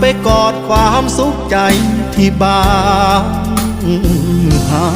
ไปกอดความสุขใจที่บ้านเฮา